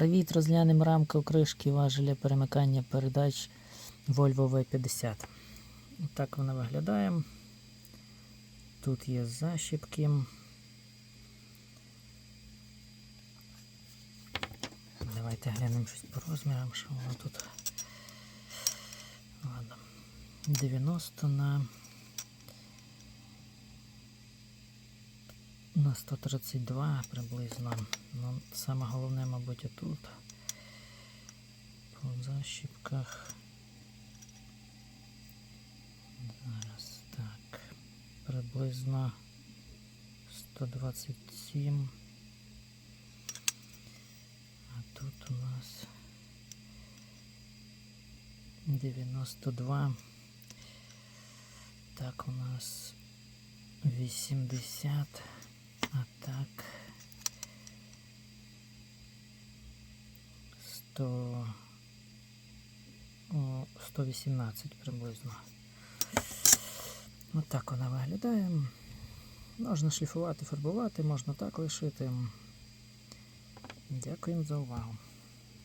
Привіт, розглянемо рамку кришки важеля перемикання передач Volvo V50. Так вона виглядає. Тут є защіпки. Давайте глянемо щось по розмірам, що воно тут. Ладно. 90 на на 132 приблизно. Саме головне, мабуть, отут. По защіпках. Зараз так. Приблизно 127. А тут у нас 92. Так, у нас 80. А так. 100, о, 118 приблизно. Ось так вона виглядає. Можна шліфувати, фарбувати, можна так лишити. Дякуємо за увагу.